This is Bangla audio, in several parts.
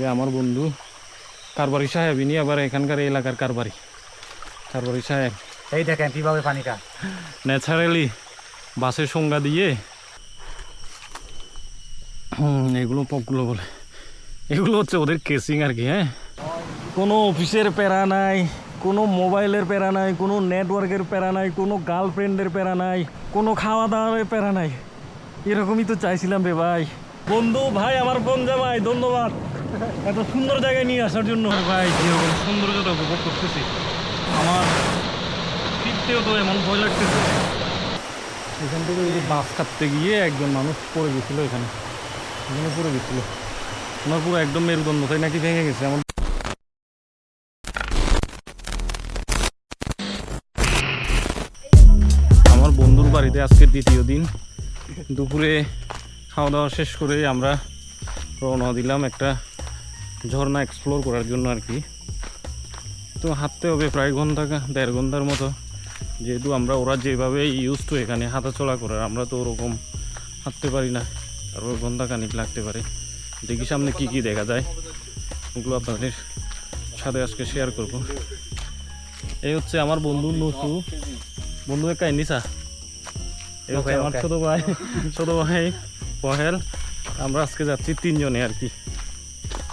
যে আমার বন্ধু। কারবারি সাহেব ইনি আবার এখানকার এলাকার কারবারি। কারবারি সাহেব। এই দেখেন কীভাবে পানি খায়। ন্যাচারালি বাসের সংজ্ঞা দিয়ে। এগুলো পপগুলো বলে। এগুলো হচ্ছে ওদের কেসিং আর কি হ্যাঁ? কোনো অফিসের প্যারা নাই কোনো মোবাইলের প্যারা নাই কোনো নেটওয়ার্কের প্যারা নাই কোনো গার্লফ্রেন্ডের প্যারা নাই কোনো খাওয়া দাওয়ার প্যারা নাই। এরকমই তো চাইছিলাম রে ভাই। বন্ধু ভাই আমার বোন জামাই ধন্যবাদ। এত সুন্দর জায়গায় নিয়ে আসার জন্য। ভাই এরকম সৌন্দর্যটা উপভোগ করতেছি। আমার ফিরতেও তো এমন ভয় লাগতেছে। এখান থেকে ওই যে বাস কাটতে গিয়ে একজন মানুষ পড়ে গেছিল এখানে। এখানে পড়ে গেছিল। ওনার পুরো একদম মেরুদণ্ড, তাই নাকি ভেঙে গেছে? এমন আমার বন্ধুর বাড়িতে আজকে দ্বিতীয় দিন। দুপুরে খাওয়া দাওয়া শেষ করে আমরা রওনা দিলাম একটা ঝর্ণা এক্সপ্লোর করার জন্য আর কি। তো হাঁটতে হবে প্রায় ঘণ্টা দেড় ঘণ্টার মতো। যেহেতু আমরা ওরা যেভাবে ইউজ টু এখানে হাঁটাচলা করার আমরা তো ওরকম হাঁটতে পারি না। আর তারপর ঘণ্টা খানিক লাগতে পারে। দেখি সামনে কি কি দেখা যায়। ওগুলো আপনাদের সাথে আজকে শেয়ার করব। এই হচ্ছে আমার বন্ধু নসু। বন্ধু একাই নিসা এই হচ্ছে আমার ছোটো ভাই ছোটো ভাই পহেল। আমরা আজকে যাচ্ছি তিনজনে আর কি।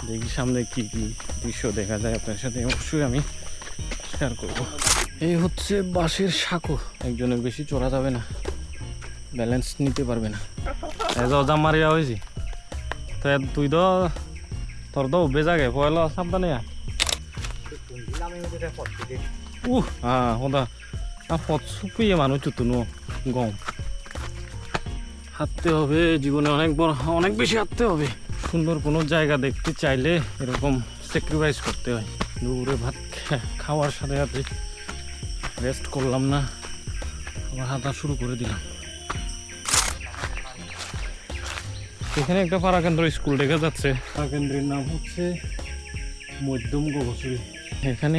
দেখি সামনে কি কি দৃশ্য দেখা যায় আপনার সাথে। অবশ্যই আমি শেয়ার করব। এই হচ্ছে বাঁশের সাঁকো একজনের বেশি চড়া যাবে না। ব্যালেন্স নিতে পারবে না। অজাম মারিয়া হয়েছি। তো তুই তো তোর তো উবে যাগে পয়লা সাবধানে। উহ হ্যাঁ হদা পথ সুপিয়ে মানুষ চুতুনো গম। হাঁটতে হবে জীবনে অনেক বড় অনেক বেশি হাঁটতে হবে। সুন্দর কোনো জায়গা দেখতে চাইলে এরকম স্যাক্রিফাইস করতে হয়। দুপুরে ভাত খাওয়ার সাথে সাথে রেস্ট করলাম না। আবার হাঁটা শুরু করে দিলাম। এখানে একটা পাড়াকেন্দ্র স্কুল দেখা যাচ্ছে। পাড়াকেন্দ্রের নাম হচ্ছে মধ্যম গোবসুরি এখানে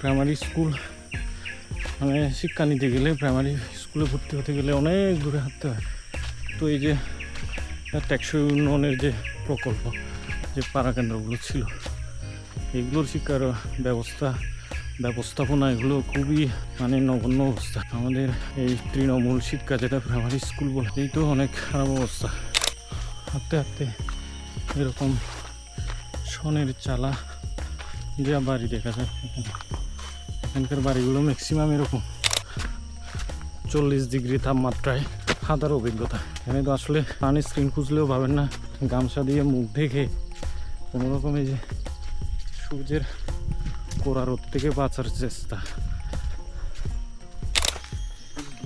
প্রাইমারি স্কুল মানে শিক্ষা নিতে গেলে প্রাইমারি স্কুলে ভর্তি হতে গেলে অনেক দূরে হাঁটতে হয়। তো এই যে টেকসই উন্নয়নের যে প্রকল্প, যে পাড়াকেন্দ্রগুলো ছিল, এগুলোর শিক্ষার ব্যবস্থা, ব্যবস্থাপনা এগুলো খুবই মানে নগণ্য অবস্থা। আমাদের এই তৃণমূল শিক্ষা যেটা প্রাইমারি স্কুল বলে, এই তো অনেক খারাপ অবস্থা। হাঁটতে হাঁটতে এরকম সনের চালা যা বাড়ি দেখা যায় এখানকার বাড়িগুলো ম্যাক্সিমাম এরকম। চল্লিশ ডিগ্রি তাপমাত্রায় হাঁটার অভিজ্ঞতা। এখানে তো আসলে পানি স্ক্রিন খুঁজলেও পাবেন না। গামছা দিয়ে মুখ দেখে কোনো রকম এই যে সূর্যের কোড়া রোদ থেকে বাঁচার চেষ্টা।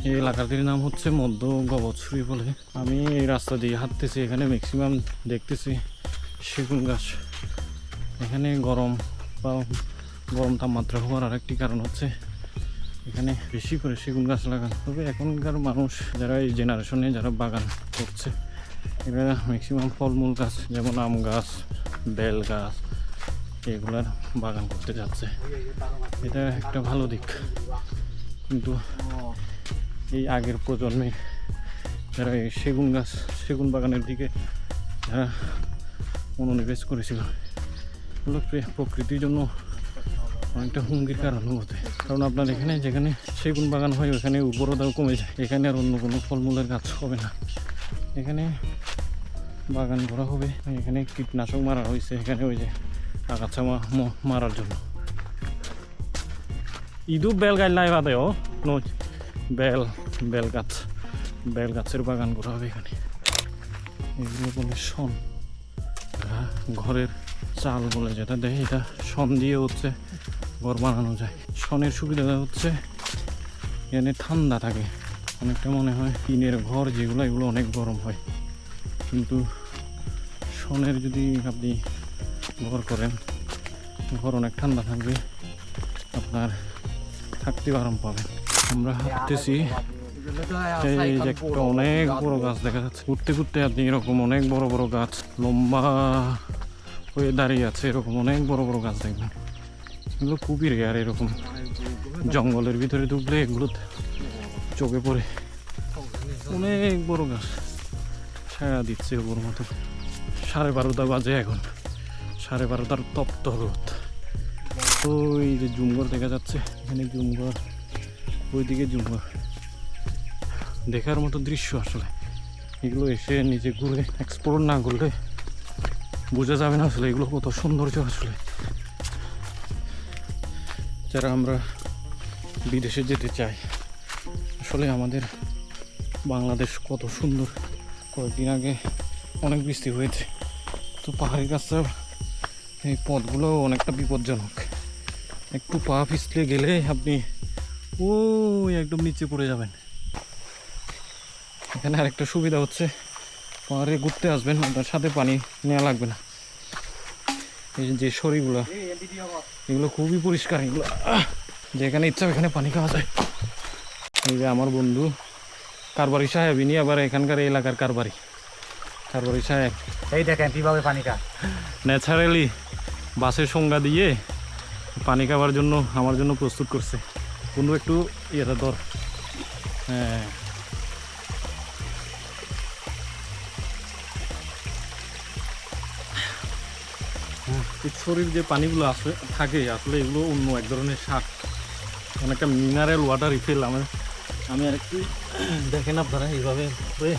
এই এলাকাটির নাম হচ্ছে মধ্য গবছুরি বলে আমি এই রাস্তা দিয়ে হাঁটতেছি, এখানে ম্যাক্সিমাম দেখতেছি সেগুন গাছ। এখানে গরম বা গরম তাপমাত্রা হওয়ার আরেকটি কারণ হচ্ছে এখানে বেশি করে সেগুন গাছ লাগান তবে এখনকার মানুষ যারা এই জেনারেশনে যারা বাগান করছে, এরা ম্যাক্সিমাম ফলমূল গাছ, যেমন আম গাছ, বেল গাছ, এগুলার বাগান করতে যাচ্ছে। এটা একটা ভালো দিক। কিন্তু এই আগের প্রজন্মে যারা এই সেগুন গাছ, সেগুন বাগানের দিকে যারা মনোনিবেশ করেছিল প্রকৃতির জন্য অনেকটা হুমকির কারণ বটে কারণ আপনার এখানে যেখানে সেগুন বাগান হয়, ওখানে উর্বরতাও কমে যায়। এখানে আর অন্য কোনো ফলমূলের গাছ হবে না। এখানে বাগান করা হবে। এখানে কীটনাশক মারা হয়েছে। এখানে ওই যে আগাছা মারার জন্য। ইদু বেল গাছ বাদে, ও। নো, বেল বেল গাছ। বেল গাছের বাগান করা হবে এখানে। এগুলো বলে শন। ঘরের চাল বলে যেটা দেয়, এটা শন দিয়ে হচ্ছে ঘর বানানো যায়। শনের সুবিধা হচ্ছে এখানে ঠান্ডা থাকে। অনেকটা মনে হয় টিনের ঘর যেগুলো, এগুলো অনেক গরম হয়। কিন্তু শনের যদি আপনি ঘর করেন, ঘর অনেক ঠান্ডা থাকবে, আপনার থাকতে আরাম পাবেন। আমরা হাঁটতেছি, এই যে একটা অনেক বড় গাছ দেখা যাচ্ছে। ঘুরতে ঘুরতে আপনি এরকম অনেক বড় বড় গাছ, লম্বা হয়ে দাঁড়িয়ে আছে, এরকম অনেক বড় বড় গাছ দেখবেন। এগুলো খুবই রেয়ার এরকম। জঙ্গলের ভিতরে ঢুকলে এগুলো চোখে পড়ে। অনেক বড় গাছ। ছায়া দিচ্ছে ওর মতো। সাড়ে বারোটা বাজে এখন। সাড়ে বারোটার তপ্ত রোদ। তো এই যে জুমঘর দেখা যাচ্ছে, এখানে জুমঘর, ওইদিকে জুমঘর। দেখার মতো দৃশ্য আসলে। এগুলো এসে নিজে ঘুরে এক্সপ্লোর না করলে বোঝা যাবে না আসলে এগুলো কত সৌন্দর্য আসলে। যারা আমরা বিদেশে যেতে চাই, আসলে আমাদের বাংলাদেশ কত সুন্দর। কয়েকদিন আগে অনেক বৃষ্টি হয়েছে। তো পাহাড়ি রাস্তার এই পথগুলো অনেকটা বিপজ্জনক। একটু পা পিছলে গেলে আপনি ওই একদম নিচে পড়ে যাবেন। এখানে আরেকটা সুবিধা হচ্ছে, পাহাড়ে ঘুরতে আসবেন, আপনার সাথে পানি নেওয়া লাগবে না। এই যে সরিগুলো এগুলো খুবই পরিষ্কার এগুলো যেখানে ইচ্ছা ওখানে পানি খাওয়া যায়। এই যে আমার বন্ধু কারবারি সাহেব ইনি আবার এখানকার এলাকার কারবারি। কারবারি সাহেব। এই দেখেন কীভাবে পানি খায়। ন্যাচারালি বাসের সংজ্ঞা দিয়ে পানি খাওয়ার জন্য আমার জন্য প্রস্তুত করছে। বন্ধু একটু ইয়েটা ধর। হ্যাঁ। শরীর যে পানিগুলো আসে থাকে আসলে এগুলো অন্য এক ধরনের স্বাদ অনেকটা মিনারেল ওয়াটার রিফিল আমার আমি আর একটু দেখেন আপনারা এইভাবে হ্যাঁ,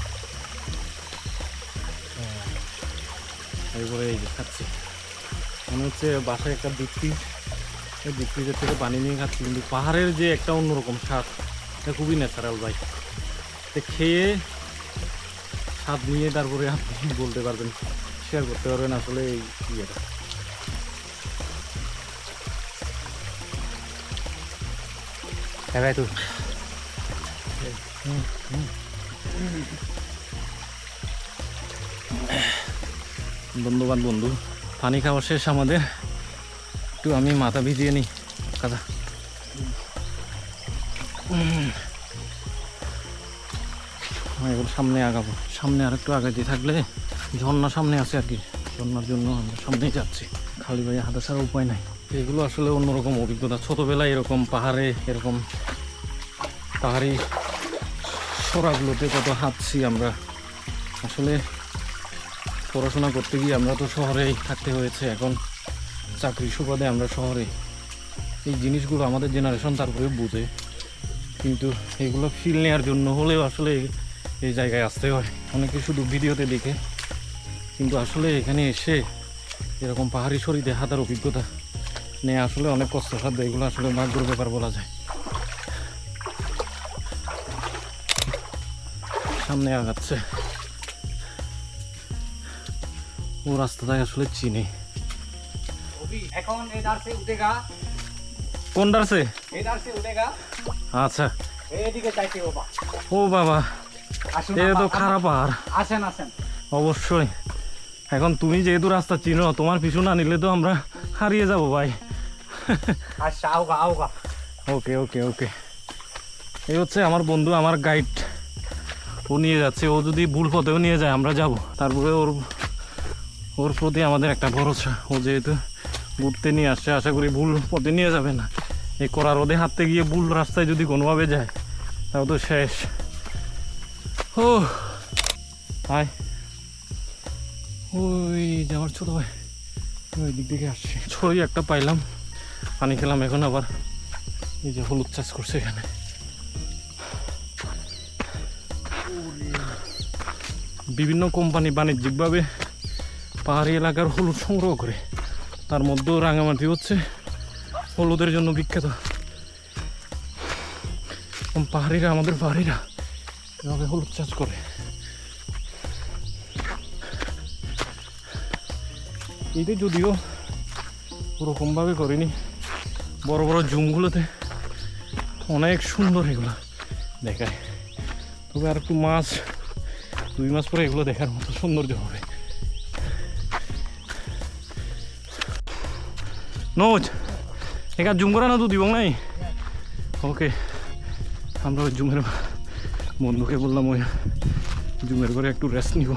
এই যে খাচ্ছি। মনে হচ্ছে বাসায় একটা ডিপটি এই ডিপটিদের থেকে পানি নিয়ে খাচ্ছি কিন্তু পাহাড়ের যে একটা অন্যরকম স্বাদ এটা খুবই ন্যাচারাল ভাই। তো খেয়ে স্বাদ নিয়ে তারপরে আপনি বলতে পারবেন শেয়ার করতে পারবেন আসলে এই ইয়েটা। হ্যাঁ ভাই তুই ধন্যবাদ বন্ধু। পানি খাওয়া শেষ আমাদের। একটু আমি মাথা ভিজিয়ে নিই। কাদা। এবার সামনে আগাবো। সামনে আর একটু আগাইতে থাকলে ঝর্ণা সামনে আছে আর কি। ঝর্ণার জন্য আমরা সামনেই যাচ্ছি। খালি ভাই হাতে ছাড়া উপায় নাই। এগুলো আসলে অন্যরকম অভিজ্ঞতা। ছোটোবেলায় এরকম পাহাড়ে এরকম পাহাড়ি সরাগুলোতে কত হাঁটছি আমরা। আসলে পড়াশোনা করতে গিয়ে আমরা তো শহরেই থাকতে হয়েছে, এখন চাকরি সুবাদে আমরা শহরে। এই জিনিসগুলো আমাদের জেনারেশন তারপরে বুঝে। কিন্তু এগুলো ফিল নেওয়ার জন্য হলেও আসলে এই- জায়গায় আসতে হয়। অনেকে শুধু ভিডিওতে দেখে। কিন্তু আসলে এখানে এসে এরকম পাহাড়ি শরীরে হাতার অভিজ্ঞতা নিয়ে আসলে অনেক কষ্টসাধ্য এগুলো আসলে ভাগ্যর ব্যাপার বলা যায়। সামনে আগাচ্ছে। ও রাস্তাটাই আসলে চিনি। এখন এই উঠেগা। এই উঠেগা। আচ্ছা। এইদিকে চাইতে বাবা। ও বাবা এটা তো খারাপ আর। আসেন আসেন। অবশ্যই। এখন তুমি যেহেতু রাস্তা চিনো তোমার পিছু না নিলে তো আমরা হারিয়ে যাব ভাই। আচ্ছা আওগা আওগা। ওকে ওকে ওকে। এই হচ্ছে আমার বন্ধু, আমার গাইড ও নিয়ে যাচ্ছে, ও যদি ভুল পথেও নিয়ে যায়, আমরা যাব। তারপরে ওর ওর প্রতি আমাদের একটা ভরসা। ও যেহেতু ঘুরতে নিয়ে আসছে, আশা করি ভুল পথে নিয়ে যাবে না। এই করা রোদে হাঁটতে গিয়ে ভুল রাস্তায় যদি কোনোভাবে যায়, তাও তো শেষ। ও হাই ওই যাওয়ার ছোটো ভাই, ওই দিক থেকে আসছে। ছড়ি একটা পাইলাম। পানি খেলাম এখন আবার। এই যে হলুদ চাষ করছে এখানে। বিভিন্ন কোম্পানি বাণিজ্যিকভাবে পাহাড়ি এলাকার হলুদ সংগ্রহ করে। তার মধ্যেও রাঙামাটি হচ্ছে। হলুদের জন্য বিখ্যাত। পাহাড়িরা, আমাদের পাহাড়িরা এভাবে হলুদ চাষ করে। এইটা যদিও ওরকমভাবে করিনি। বড় বড় জুমগুলোতে অনেক সুন্দর এগুলো দেখায়। তবে আর একটু মাছ, দুই মাস পরে এগুলো দেখার মতো সৌন্দর্য হবে। নোজ এখানে জুম করা না তো দিব নাই? ওকে, আমরা ওই জুমের বন্ধুকে বললাম, ওই জুমের করে একটু রেস্ট নিব।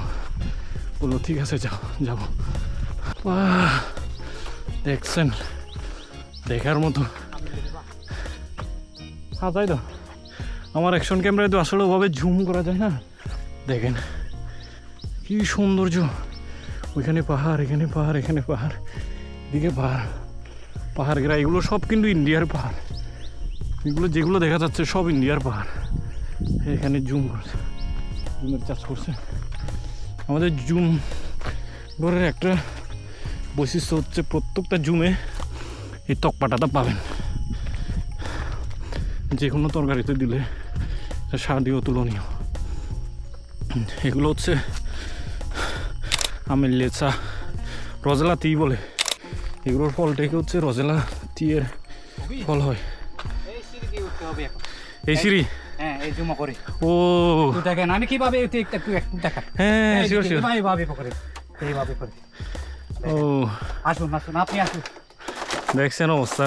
বলল, ঠিক আছে, যাও, যাব। দেখছেন? দেখার মতো। হ্যাঁ তাই তো। আমার অ্যাকশন ক্যামেরায় তো আসলে ওভাবে ঝুম করা যায় না। দেখেন, কি সৌন্দর্য। ওইখানে পাহাড়, এখানে পাহাড় এখানে পাহাড়, এদিকে পাহাড়। পাহাড় ঘেরা, এগুলো সব কিন্তু ইন্ডিয়ার পাহাড়। এগুলো যেগুলো দেখা যাচ্ছে সব ইন্ডিয়ার পাহাড়। এখানে জুম করছে জুমের চাষ করছে। আমাদের জুম ঘরের একটা বৈশিষ্ট্য হচ্ছে প্রত্যেকটা জুমে এই তকপাটাটা পাবেন। যে কোনো তরকারিতে দিলে এটা স্বাদই অতুলনীয় এগুলো হচ্ছে আমের লেচা রজেলা তি বলে। এগুলোর ফল থেকে হচ্ছে? রজেলা টিয়ের ফল হয়। এই সিঁড়ি হ্যাঁ এই ও। দেখেন আমি কীভাবে দেখা হ্যাঁ এইভাবে করে। এইভাবে করে। ও। আসুন আসুন আপনি আসুন। দেখছেন অবস্থা।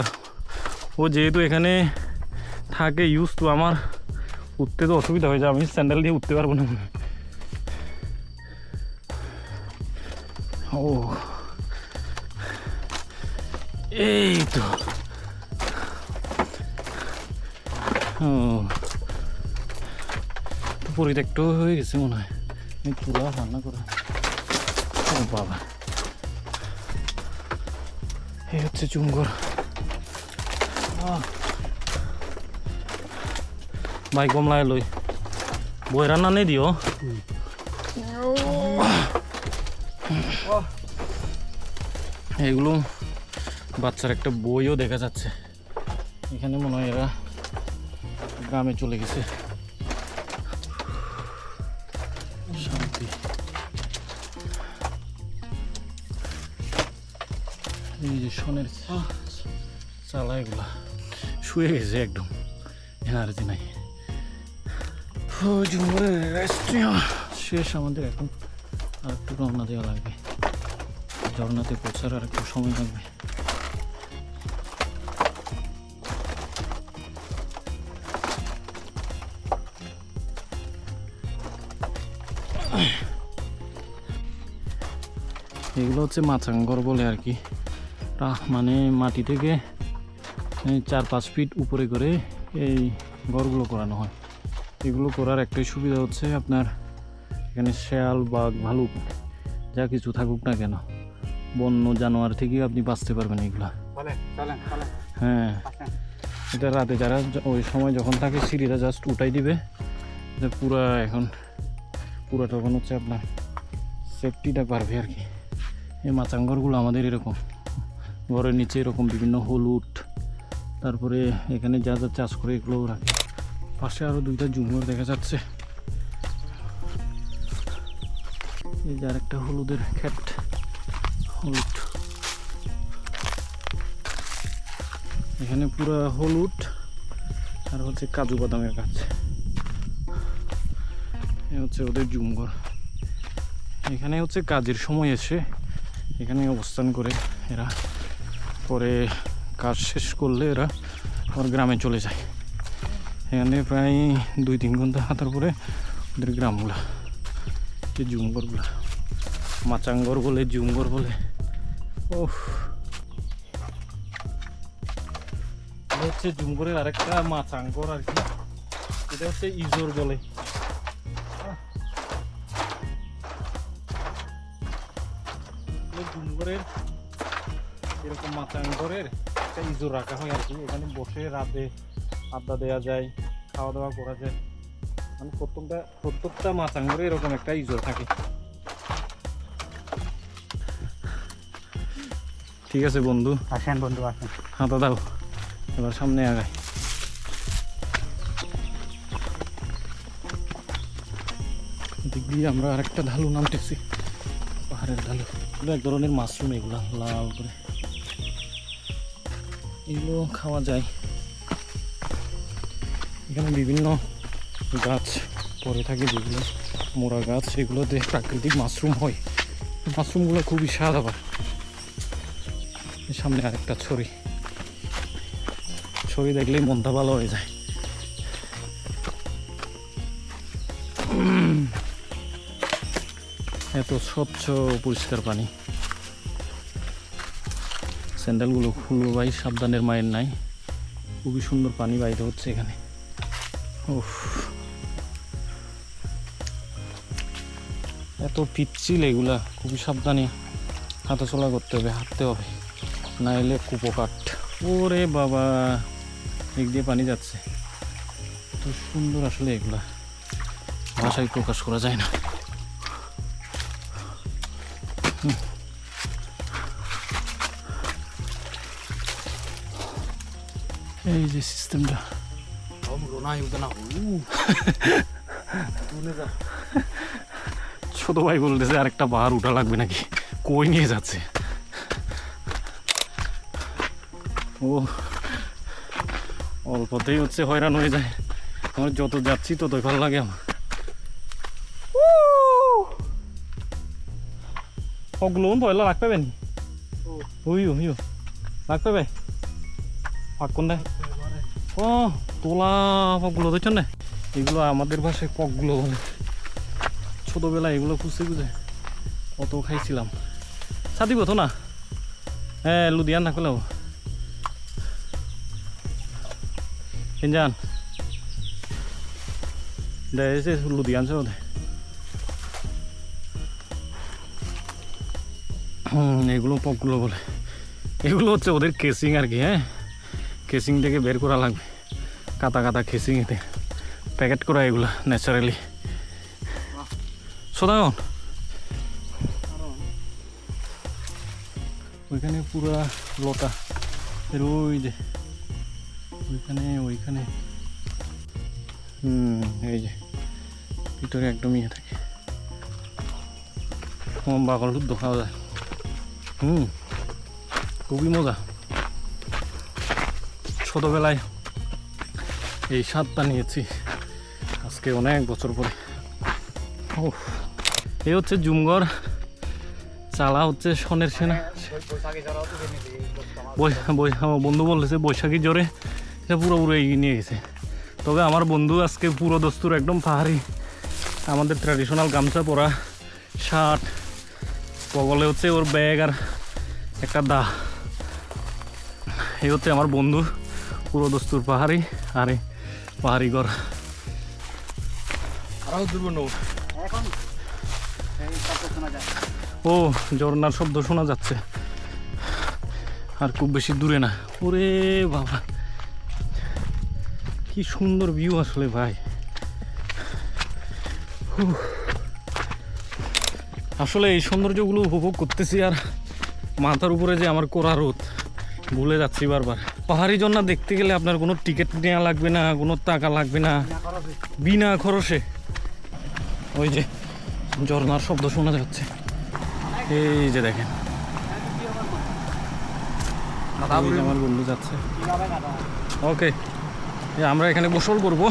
ও যেহেতু এখানে থাকে ইউজ তো আমার। উঠতে তো অসুবিধা হয়ে যায়, আমি স্যান্ডেল দিয়ে উঠতে পারব না। ও। এই তো। পরিত্যক্ত হয়ে গেছে মনে হয়। তুলা রান্না করা। বাবা। এই হচ্ছে চুমঘর। ভাই কমলায় লই। বই রান্না নেই দিও। এগুলো বাচ্চার একটা বইও দেখা যাচ্ছে। এখানে মনে হয় এরা গ্রামে চলে গেছে। এই যে সোনের চালা এগুলা শুয়ে গেছে একদম এনার্জি নাই। শেষ আমাদের এখন আর একটু রওনা দেওয়া লাগবে। ঝর্ণাতে পৌঁছার আর একটু সময় লাগবে। এগুলো হচ্ছে মাচাঙ্গর বলে আর কি। মানে মাটি থেকে চার পাঁচ ফিট উপরে করে এই ঘরগুলো করানো হয়। এগুলো করার একটাই সুবিধা হচ্ছে আপনার এখানে শেয়াল বাঘ ভালুক যা কিছু থাকুক না কেন বন্য জানোয়ার থেকে আপনি বাঁচতে পারবেন এগুলা। হ্যাঁ। এটা রাতে যারা ওই সময় যখন থাকে সিঁড়িটা জাস্ট উঠাই দিবে এটা পুরা এখন পুরা তখন হচ্ছে আপনার সেফটিটা পারবে আর কি। এই মাচাঙ্গরগুলো আমাদের এরকম। ঘরের নিচে এরকম বিভিন্ন হলুদ, তারপরে এখানে যা যা চাষ করে এগুলোও রাখে। পাশে আরও দুইটা জুমুর দেখা যাচ্ছে। এই যে আরেকটা হলুদের ক্ষেত, হলুদ। এখানে পুরো হলুদ আর হচ্ছে কাজু বাদামের গাছ। এ হচ্ছে ওদের জুমঘর এখানে হচ্ছে কাজের সময় এসে এখানে অবস্থান করে এরা। পরে কাজ শেষ করলে এরা আমার গ্রামে চলে যায়। এখানে প্রায় দুই তিন ঘণ্টা হাঁটার পরে ওদের গ্রামগুলা, যে জুমঘরগুলা, মাচাঙ্গর বলে, জুমঘর বলে। এটা হচ্ছে জুমগরের আরেকটা মাচাঙ্গর আর কি। এটা হচ্ছে ইজোর বলে। আহ। এরকম মাচাঙ্গরের একটা ইজোর রাখা হয় আর কি। এখানে বসে রাতে আড্ডা দেওয়া যায় খাওয়া দাওয়া করা যায়। মানে প্রত্যেকটা প্রত্যেকটা মাচাঙ্গরে এরকম একটা ইজোর থাকে। ঠিক আছে বন্ধু। আসেন বন্ধু আসেন। হাতা দাও। এবার সামনে আগায় দিক দিয়ে আমরা আরেকটা ঢালু নামতেছি। পাহাড়ের ঢালু। এক ধরনের মাশরুম এগুলো লাল করে। এগুলো খাওয়া যায়। এখানে বিভিন্ন গাছ পরে থাকে যেগুলো মোড়া গাছ সেগুলোতে প্রাকৃতিক মাশরুম হয়। মাশরুমগুলো খুবই স্বাদ আবার। সামনে আরেকটা ছড়ি। ছবি দেখলেই মনটা ভালো হয়ে যায়। এত স্বচ্ছ পরিষ্কার পানি। স্যান্ডেলগুলো খুলবো ভাই, সাবধানের মায়ের নাই। খুবই সুন্দর পানি বাইরে হচ্ছে এখানে। এত পিচ্ছিল এগুলা, খুবই সাবধানে হাঁটাচলা করতে হবে, হাঁটতে হবে, না এলে কুপোকাট ওরে বাবা দিক দিয়ে পানি যাচ্ছে। এত সুন্দর আসলে এগুলা। ভাষায় প্রকাশ করা যায় না। এই যে সিস্টেমটা ছোট ভাই বলতেছে আরেকটা পাহাড় উঠা লাগবে নাকি কই নিয়ে যাচ্ছে ও অল্পতেই হচ্ছে হয়রান হয়ে যায় আমার যত যাচ্ছি ততই ভালো লাগে আমার ওগুলো পয়লা রাখ পাবেন উইও উইও রাখ পাবে ফাঁক কোন ও তোলা পকগুলো দেখছেন না? এগুলো আমাদের ভাষায় পকগুলো বলে। ছোটোবেলায় এগুলো খুঁজতে খুঁজে কত খাইছিলাম। সাদিব তো না হ্যাঁ লুধিয়ান না করলেও কিনজান দে এসে লুধিয়ান সে ওদের হুম, এগুলো পকগুলো বলে। এগুলো হচ্ছে ওদের কেসিং আর কি হ্যাঁ? কেসিং থেকে বের করা লাগবে। কাতা কাতা কেসিং এতে। প্যাকেট করা এগুলো ন্যাচারালি সদাগন ওইখানে পুরা লতা। এর ওই যে, ওইখানে ওইখানে। হুম, এই যে। ভিতরে একদম ইয়ে থাকে। শুদ্ধ খাওয়া যায় হুম, খুবই মজা। ছোটোবেলায় এই স্বাদটা নিয়েছি। আজকে অনেক বছর পরে। ও এই হচ্ছে জুমগড় চালা হচ্ছে সনের সেনা। বন্ধু বলেছে বৈশাখী জ্বরে এটা পুরো পুরো এগিয়ে নিয়ে গেছে। তবে আমার বন্ধু আজকে পুরো দস্তুর একদম পাহাড়ি। আমাদের ট্র্যাডিশনাল গামছা পরা শার্ট, বগলে হচ্ছে ওর ব্যাগ আর একটা দা। এই হচ্ছে আমার বন্ধু। পুরো দস্তুর পাহাড়ি আর পাহাড়ি ঘর ও ঝর্নার শব্দ শোনা যাচ্ছে। আর খুব বেশি দূরে না। ওরে বাবা। কি সুন্দর ভিউ আসলে ভাই। আসলে এই সৌন্দর্যগুলো উপভোগ করতেছি আর মাথার উপরে যে আমার কোরা রোদ ভুলে যাচ্ছি বারবার। পাহাড়ি ঝর্ণা দেখতে গেলে আপনার কোনো টিকিট নেওয়া লাগবে না, কোনো টাকা লাগবে না। বিনা খরচে। ওই যে ঝর্নার শব্দ শোনা যাচ্ছে। এই যে দেখেন। আমার বন্ধু যাচ্ছে। ওকে আমরা এখানে গোসল করব।